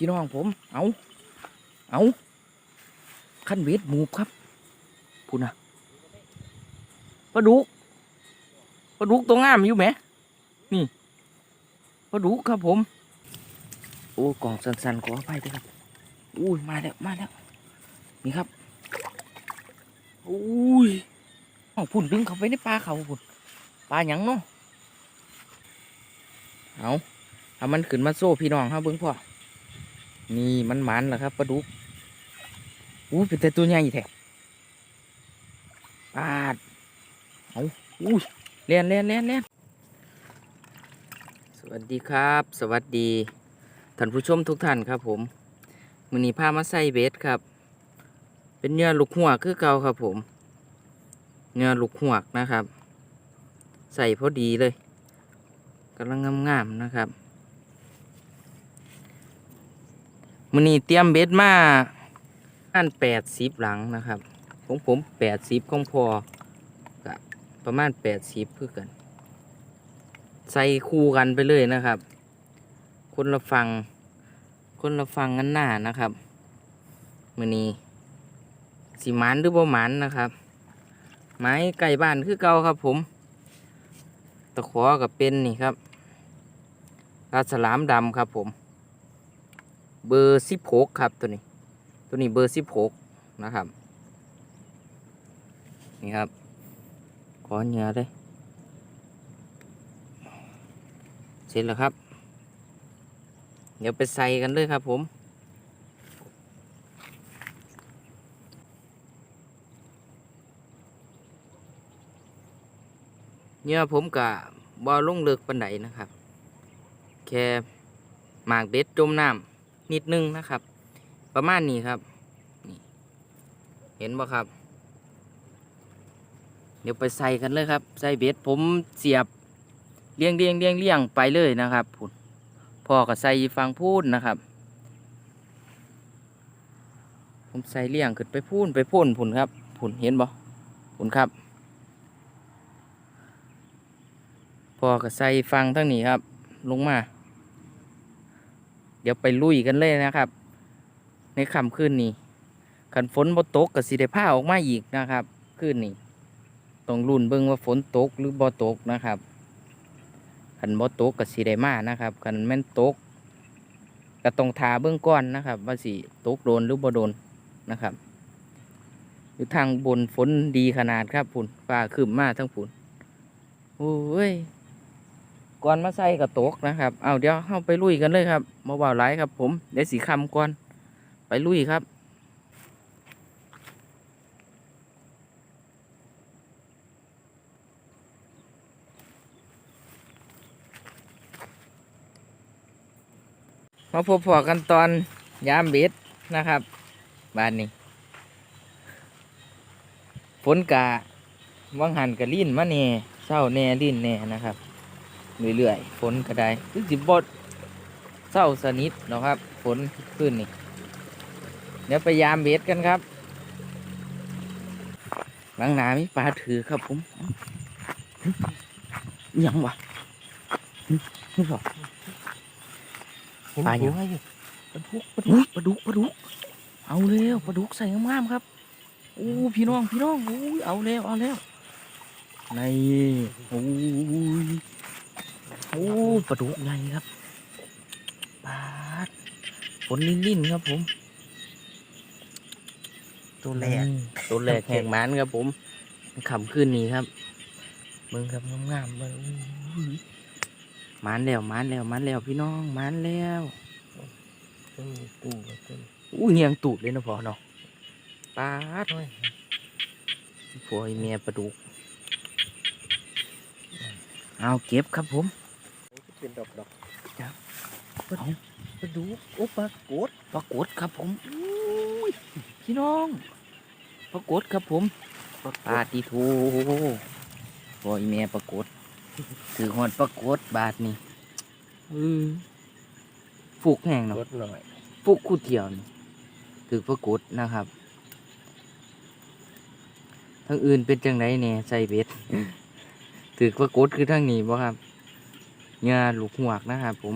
พี่น้องผม เอาเอาขั้นเวทหมูครับพูดนะปลาดุกปลาดุกตัวงามอยู่ไหม นี่ปลาดุกครับผม โอ้กล่องสันๆขออภัยด้วยครับอุ้ยมาแล้วมาแล้วนี่ครับอุ้ยเอาพุ่นดึงเขาไปในปลาเขาพุ่นปลาหยังเนาะเอาถ้ามันขึ้นมาโซ่พี่น้องครับเบิ้งพ่อ นี่มันหมันเหรอครับปลาดุกอู้เป็นแต่ตัวใหญ่แท้ปาดเอาอู้เลียนเลียนเลียนเลียนสวัสดีครับ สวัสดีท่านผู้ชมทุกท่านครับผมมือนี้พามาใส่เบสครับ เป็นเนื้อลูกหัวคือเก่าครับผม เนื้อลูกหัวนะครับ ใส่พอดีเลยกำลังงามๆนะครับ มือนี้เตรียมเบ็ดมาอันแปดสิบหลังนะครับของผมแปดสิบของพอกะประมาณแปดสิบคือกัน ใส่คู่กันไปเลยนะครับ คนละฟัง คนละฟังกันหน้านะครับมือนี้สีมันหรือบ่มันนะครับ ไม้ไก่บ้านคือเก่าครับ ผมตะขอกับเป็นนี่ครับปลาสลามดำครับผม เบอร์สิบหกครับตัวนี้ ตัวนี้เบอร์สิบหกนะครับ นี่ครับขอเหงื่อเลยเสร็จแล้วครับ เดี๋ยวไปใส่กันเลยครับผมเหงื่อผมกะบอลงเลิกปันไดนะครับ แค่หมากเบ็ดจมน้ำ นิดนึงนะครับ ประมาณนี้ครับนี่เห็นบ่ครับ เดี๋ยวไปใส่กันเลยครับ ใส่เบ็ดผมเสียบเลี้ยงเลี้ยงเลี้ยงเลี้ยงไปเลยนะครับพุ่นพ่อก็ใส่ฟังพูดนะครับ ผมใส่เลี้ยงขึ้นไปพูนไปพ่นพุ่นครับพุ่นเห็นบ่พุ่นครับพ่อก็ใส่ฟังทั้งนี้ครับ ลงมา เดี๋ยวไปลุยกันเลยนะครับ ในค่ำคืนนี้ขันฝนบ่ตกกับสิได้ผ้าออกมาอีกนะครับคืนนี้ต้องรุ่นเบิ่งว่าฝนตกหรือบ่ตกนะครับขันบ่ตกกับสิได้มานะครับขันแม่นตกก็ต้องทาเบื้องก้อนนะครับ ว่าสิตกโดนหรือบ่โดนนะครับอยู่ทางบนฝนดีขนาดครับฝุ่นฟ้าขึ้นมาทั้งฝุ่นโอ้ย ก่อนมาใส่กับตกนะครับ เอาเดี๋ยวเข้าไปลุยกันเลยครับมาเบาไลายครับ ผมเดี๋ยวสีคำก่อนไปลุยครับมาพบพอกันตอนยามเบ็ดนะครับบ้านนี้ฝนกะวังหันกะลิ่นมาแน่เศร้าแน่ลิ่นแน่นะครับ เรื่อยๆฝนก็ได้คือสิบดเศร้าสนิทเนาะครับ ฝนขึ้นนี่เดี๋ยวไปยามเบ็ดกันครับหลังหนามีปลาถือครับผมอิหยังวะนี่บอกปลาอยู่ปลาดุกปลาดุกปลาดุกปลาดุกเอาเร็วปลาดุกใส่งามๆครับโอ้พี่น้องพี่น้องโอ้ยเอาแล้วเอาแล้วในโอ้ย โอ้ปลาดุกใหญ่ครับปาดฝนลิ่นๆครับผม ตัวแรกอืมตัวแรกแห่งหมันครับผมขำขึ้นนี้ครับเบิ่งครับงามๆเบิ่งอุ้ยหมันแล้วหมันแล้วหมันแล้วพี่น้องหมันแล้วต้นตู้กับต้นอู้เงียงตูดเลยนะพอเนาะปาดน้อยพวกไอ้เมียปลาดุก เอาเก็บครับผม เป็นดอกดอกปลาดุกไปดูโอ้ปลากดปรากฏครับผมอุ้ยพี่น้องปรากฏครับผมปลาปาติโทบอยแม่ปรากฏถือหอดปรากฏบาทนี่อือฟุกแห้งเนาะกดหน่อยฟุกคู่เที่ยวนี่ถือปรากฏนะครับทั้งอื่นเป็นจังไรเนี่ยใส่เบ็ดถือปรากฏคือทั้งนี้บ่ครับเงาลูกหวกนะครับผม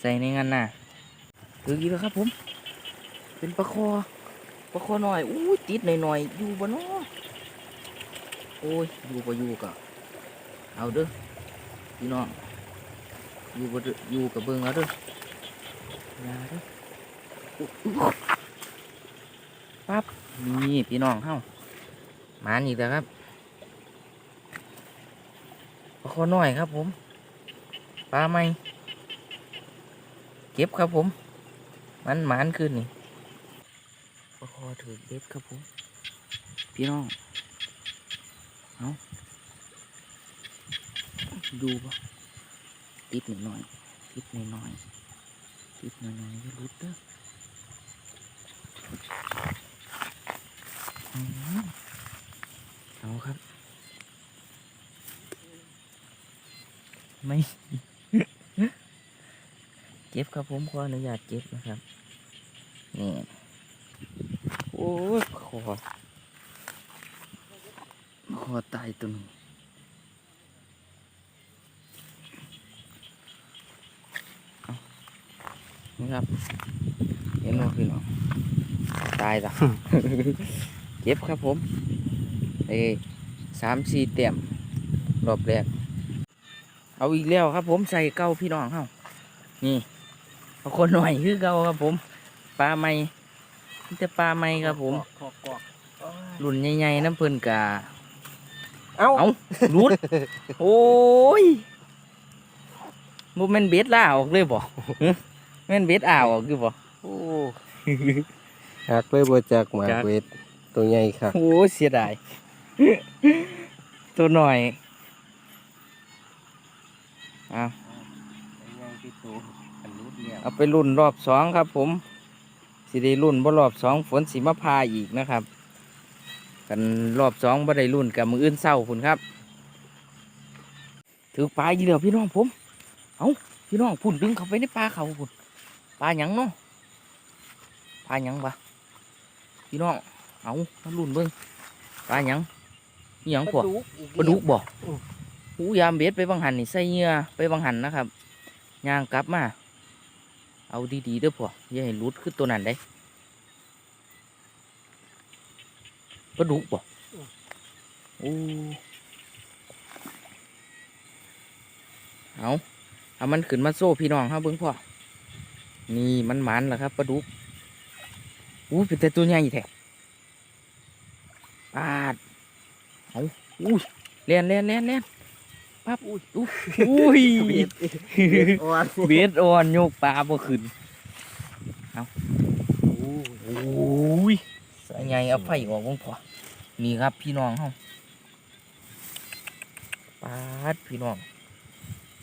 ใส่ในงานน่ะถืออีกแล้วครับผม เป็นปลาคอปลาคอหน่อยอู้ติดหน่อยๆอยู่บ่เนาะโอ้ยอยู่บ่อยู่ก็เอาเด้อพี่น้องอยู่บ่อยู่กับเบิ่งเอาเด้อยาเด้ออุ๊ยปั๊บนี่พี่น้องเฮามานี่แหละครับปลาคอน้อยครับผม ปลาไหมเก็บครับผม มันหมานขึ้นนี่ปลาคอถือเบ็ดครับผม พี่น้อง เอาดูปะติดหน่อยหน่อยติดหน่อยหน่อยติดหน่อยหน่อยๆอย่าหลุดเด้อเอาครับ ไม่ เก็บครับผมขออนุญาตเก็บนะครับ นี่ โอ้ยคอคอตายตัวนึงนี่ครับเห็นไหมพี่น้องตายจ้ะเก็บครับผมเอสามสี่เต็มรอบแรก เอาอีกแล้วครับผมใส่เก้าพี่น้องเฮานี่ คนหน่อยคือเก้าครับผม ปลาไม่มีแต่ปลาไม่ครับผมขอบกอกรุ่นใหญ่ๆน้ำเพิ่นกาเอาเอารุด โอ้ยบ่แม่นเบ็ดล่าออกเลยบ่ฮะแม่นเบ็ดอ่าวออกคือบ่โอ้หักเลยบ่จากหมาจักเวทตัวใหญ่ค่ะโอ้เสียดายตัวหน่อยเอาใหญ่ที่ตัว เดียวเอาไปรุ่นรอบสองครับ ผมสิได้รุ่นบ่รอบสองฝนสิมาพาอีกนะครับ กันรอบสองบ่ได้รุ่นกับมืออื่นเศร้าพุ่นครับ ถือปลาอีกแล้วพี่น้องผม เอาพี่น้องพุ่นดึงเข้าไปในปลาเขาพุ่นปลาหยังเนาะปลาหยังบะพี่น้องเอามารุ่นเบิ่งปลาหยังนี่หยังพวกปลาดุกบ่อืมหูยามเบ็ดไปบังหันนี่ใส่เหงื่อไปบังหันนะครับย่างกลับมา เอาดีๆเด้อพวกอย่าให้หลุดคือตัวนั้นได้ปลาดุกบ่โอ้เอาเอามันขึ้นมาโซ่พี่น้องครับเบิ่งพ่อ นี่มันหมันแล้วครับปลาดุกอู้เป็นแต่ตัวใหญ่แท้ปาด เอาอุ้ยเลียนเลียนเลียนเลียน ปั๊บอุ้ยอุ้ยอุ้ยเบ็ดเบ็ดอ่อนเบ็ดอ่อนโยกปลาบ่ขึ้นโอ้โอ้ยสายใหญ่เอาไฟออกวงพอนี่ครับพี่น้องเฮาปาดพี่น้อง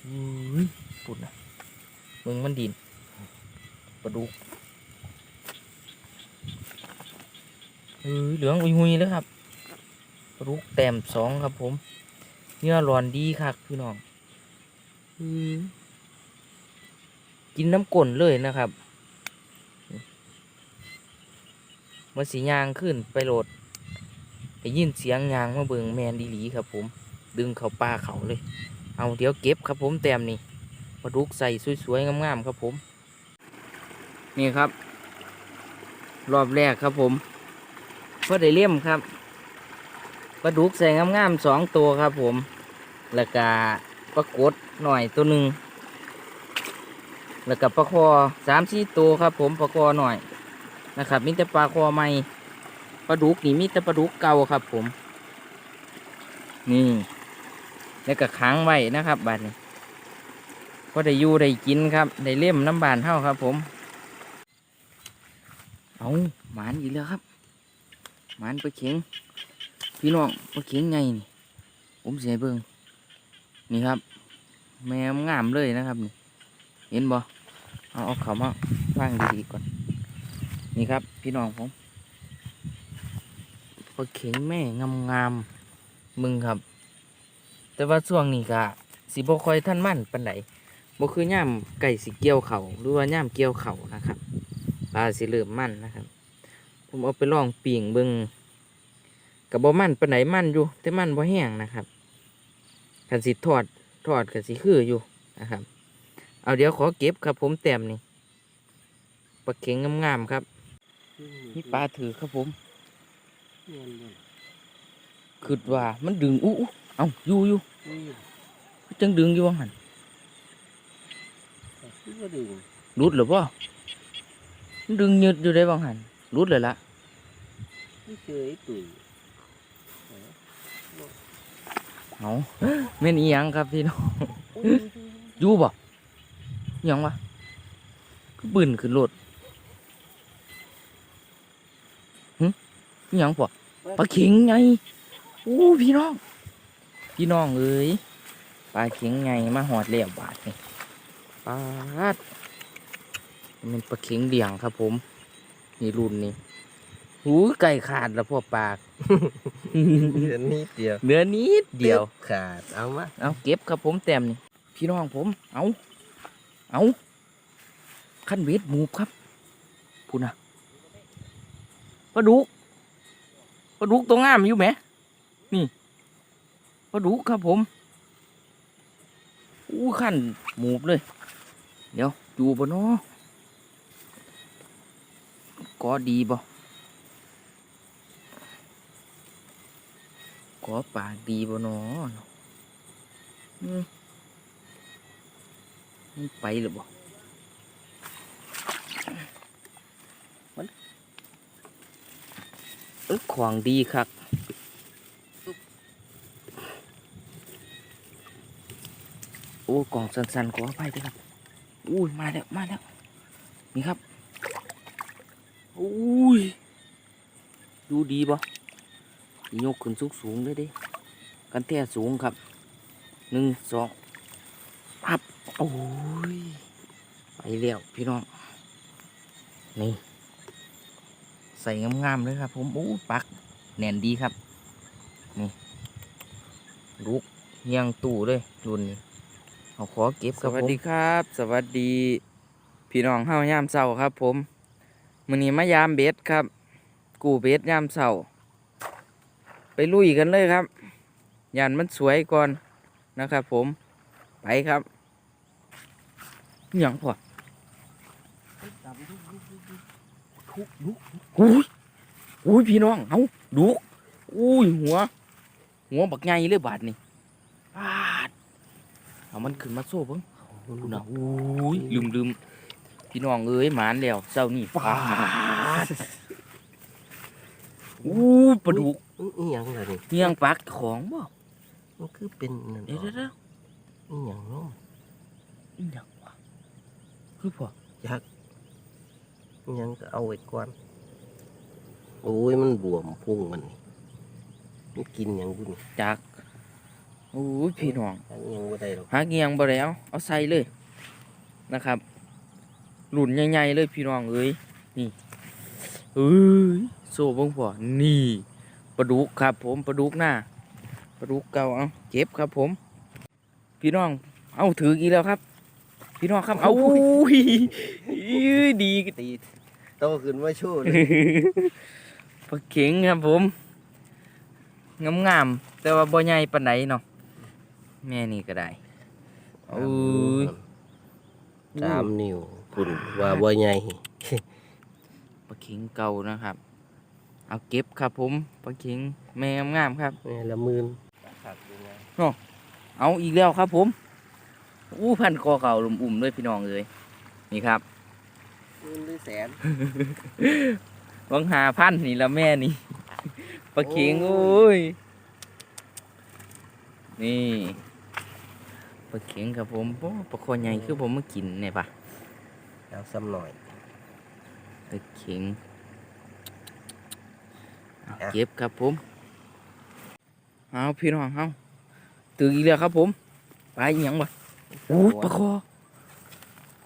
อุ้ยปุ่นนะมึงมันดินปลาดุกเออเหลืองอุยหุยเลยครับปลาดุกแต้มสองครับผม เนื้อร้อนดีคักพี่น้องอือกินน้ำก่นเลยนะครับมาสียางขึ้นไปโหลดได้ยินเสียงยางมาเบิงแมนดีหลีครับผม ดึงเขาป่าเขาเลย เอาเดี๋ยวเก็บครับผมแต้มนี่ปลาดุกใส่สวยๆงามๆครับผม นี่ครับ รอบแรกครับผมพอได้เลี่ยมครับ ปลาดุกใส่งามๆสองตัวครับผม แล้วก็ปลากดหน่อยตัวหนึ่งแล้วก็ปลาคอสามสี่ตัวครับผมปลาคอหน่อยนะครับมีแต่ปลาคอใหม่ปลาดุกนี่มีแต่ปลาดุกเก่าครับผม นี่ แล้วก็ค้างไว้นะครับบัดนี้ก็ได้อยู่ได้กินครับได้เล่มน้ำบานเท่าครับ ผม เอาหมานอีกแล้วครับ หมานไปเข็ง พี่น้องปลาเข็งไงนี่ผมเสียเบิงนี่ครับ แมวงามเลยนะครับนี่เห็นบ่เอาเอาเขามาว่างดีๆก่อน นี่ครับ พี่น้องผมปลาเข็งแม่งามๆมึงครับ แต่ว่าช่วงนี้ก็สิบ่คอยท่านมั่นปานใดบ่คือย่ามไก่สิเกี่ยวเขาหรือว่าย่ามเกี่ยวเขานะครับปลาสิเริ่มมั่นนะครับ ผมเอาไปลองปีงเบิ่ง กับบ่มันปานไหนมันอยู่ แต่มันบ่แห้งนะครับคันสิทอดทอดกับสิคืออยู่นะครับ เอาเดี๋ยวขอเก็บครับ ผมแต้มนี่ปลาเข็งงามๆครับนี่ปลาถือครับผมคิดว่ามันดึงอู้อู้เอ้าอยู่อยู่จังดึงอยู่ว่าหันก็ดึงรุดหรือเปล่ามันดึงยืดอยู่ได้บางหันรุดเลยละไม่เคยตุ๋ย เอาแม่นอีหยังครับพี่น้องยู่บ่อิหยังวะคือบืนขึ้นรถหึอิหยังบ่ปลาเข็งไงอู้พี่น้อง พี่น้องเอ้ยปลาเข็งไงมาหอดแล้วบาทนี่ปลาดมันเป็นปลาเข็งเดี่ยงครับผม นี่รุ่นนี้หูไก่ขาดแล้วพ่อปาก เดือนนี้เดียวเนื้อนิดเดียวขาดเอามาเอาเก็บครับผมแต้มนี่พี่น้องผม เอาเอาขั้นเวทหมูครับพูดนะปลาดุกปลาดุกตัวงามอยู่ไหมนี่ปลาดุกครับผมอู้ขั้นหมูบเลย เดี๋ยวอยู่บ่เนาะก็ดีบ่ ก็ปากดีบ่นอมันไปหรือบ่มันเอ้ยของดีครับโอ้กล่องสันๆขออภัยด้วยครับอุ้ยมาแล้วมาแล้วนี่ครับอุ้ยดูดีบ่ ยกขึ้นสูงๆเลยดิกันแท้สูงครับหนึ่งสองปับโอ้ยไปแล้วพี่น้อง นี่ ใส่งามๆเลยครับ ผมโอ้ปักแน่นดีครับ นี่ลูกเฮียงตู้เลยรุ่นนี้เอาขอเก็บครับสวัสดีครับ สวัสดี พี่น้องเฮายามเสาครับ ผมมื้อนี้มายามเบ็ดครับ กูเบ็ดยามเสา ไปลุยกันเลยครับยันมันสวยก่อนนะครับผมไปครับอหย่างพออุ้ยอุ้ยพี่น้องเอาดูอุ้ยหัว หัวบักไงเลยบาดนี่บาดเอามันขึ้นมาโซ่เพิ่งดูนะอุ้ยลืมลืมพี่น้องเอ้ยหมานแล้วเจ้านี่บาดอู้ยปลาดุก อีหยังล่ะนี่เงี้ยงปักของบ่มันคือเป็นนั่นเดี๋ยวเดี๋ยวเดี๋ยวอีหยังเนาะอีหยังวะคือพออีหยังก็เอาไว้ก่อนโอ้ยมันบวมพุ่งมันนี่มันกินหยังบุญจากโอ้ยพี่น้องอันยังบ่ได้หรอกหาเงียงบ่แล้วเอาใส่เลยนะครับหลุนใหญ่ๆเลยพี่น้องเอ้ยนี่เอ้ยโซ่เบิ่งพอนี่ป ลาดุกครับผมปลาดุกหน้าปลาดุกเก่าเอาเก็บครับผม พี่น้อง เอาถืออีกแล้วครับ พี่น้องครับเอาอุ้ยอื้อดีตีโตขึ้นมาโชว์เลยปลาเข็งครับผมงามๆแต่ว่าบ่ใหญ่ปานใดเนาะแม่นี่ก็ได้โอ้ยสามนิ้วคุณว่าบ่ใหญ่ปลาเข็งเก่านะครับ เอาเก็บครับผมปลาเข็งแม่งามๆครับแม่ละหมื่นเอาอีกแล้วครับผมอู้พันคอเก่าลุมอุ่มด้วยพี่น้องเลยนี่ครับหมื่นหรือแสนวังหาพันนี่ละแม่นี่ปลาเข็งโอ้ยนี่ปลาเข็งครับผมโอ้ปลาคอใหญ่คือผมมากินเนี่ยปะเอาซ้ำหน่อยปลาเข็ง เอาอะเก็บครับผมเอาพี่น้องเอาตื่นอีกแล้วครับผม ไปลาอีหยังวะอู้ปลาคอ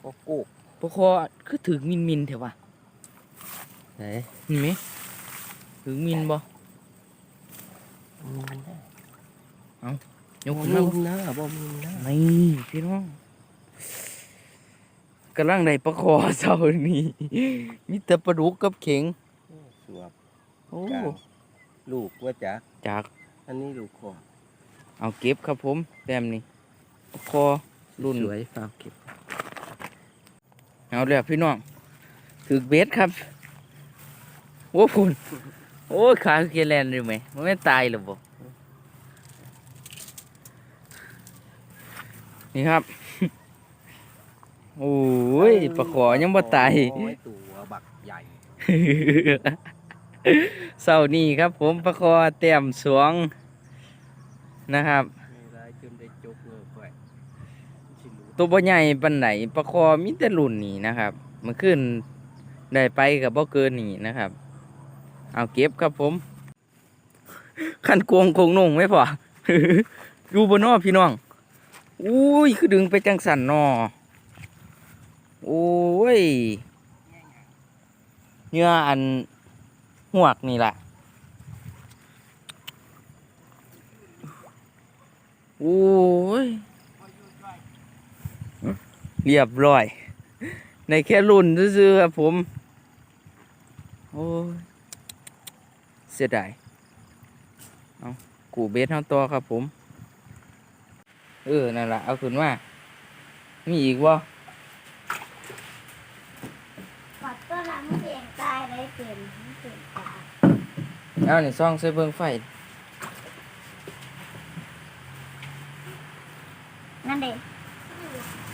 ก็กูกปลาคอคือถึงมินมินๆเถอะวะไหนเห็นไหมถึงมินบ่ยกบ่ขึ้นมีมานะบ่มีนะนี่พี่น้องกำลังได้ปลาคอเจ้านี่มีแต่ปลาดุกกับเข็งสวบ โอ้กลางลูกว่าจักจากอันนี้ลูกคอเอาเก็บครับผมแต้มนี่ปลาคอรุ่นสวยฝากเก็บเอาเลยพี่น้องถือเบสครับโอ้คุณโอ้ยขาคือเกยร์แลนเลยไหมมันไม่ตายหรอบ่นี่ครับ โอ้ยปลาขอยังบ่ตาย โอ้ยตัวบักใหญ่ เศร้านี่ครับ ผมปลาคอเต็มสวงนะครับมีลายจนได้จกเงือกไว้สิรู้ตัวบ่ใหญ่ปันไหนปลาคอมีแต่รุ่นนี่นะครับมันขึ้นได้ไปกับบ่เกินนี่นะครับ เอาเก็บครับผมขันโกงโคงนงไม่พออยู่บนนอพี่น้องอุ้ยคือดึงไปจังสันนอโอ้ยเหงื่ออัน หวกนี่แหละโอ้ย เรียบร้อย ในแค่รุ่นซื่อๆครับผม โอ้ย เสียดาย เอากูเบสเท่าตัวครับผม เออ นั่นแหละเอาขึ้นมามีอีกวะ ปัดก็ล้างเสี ยงตายเลยเปลี่ยนเปลี่ยนตาเอานี่ซ่องใส่เบิ่งไฟ นั่นเด็ก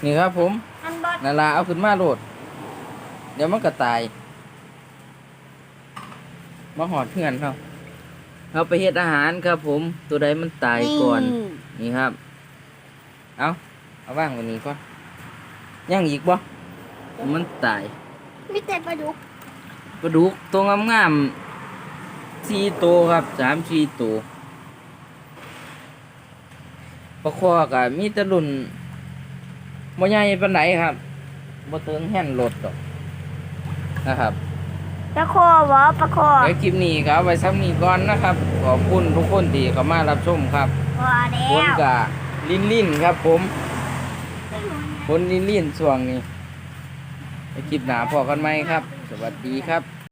นี่ครับผมอันบอดนั่นละเอาขึ้นมาโหลด เดี๋ยวมันก็ตายมาหอดเพื่อนเขาเอาไปเฮ็ดอาหารครับ ผมตัวใดมันตายก่อน นี่ครับ เอาเอาว่างกวันนี้ก่อนยังอีกบ่มันตาย มีแต่ปลาดุก ปลาดุกตัวงามๆสี่ตัวครับสามสี่ตัวปลาคอกับมีแตะลุ่นบ่ใหญ่ปานไหนครับบ่เติงแห่นรถดอกนะครับปลาคอวะปลาคอเดี๋ยวคลิปนี้ก็เอาไว้ซ้ำนี้ก่อนนะครับ ขอบคุณทุกคนที่เข้ามารับชมครับพอแล้ฝนวกะลิ้นลิ้นๆครับ ผมฝนลิ้นลิ้นๆช่วงนี้ไปคลิปหนาพอกันไหมครับ สวัสดีครับ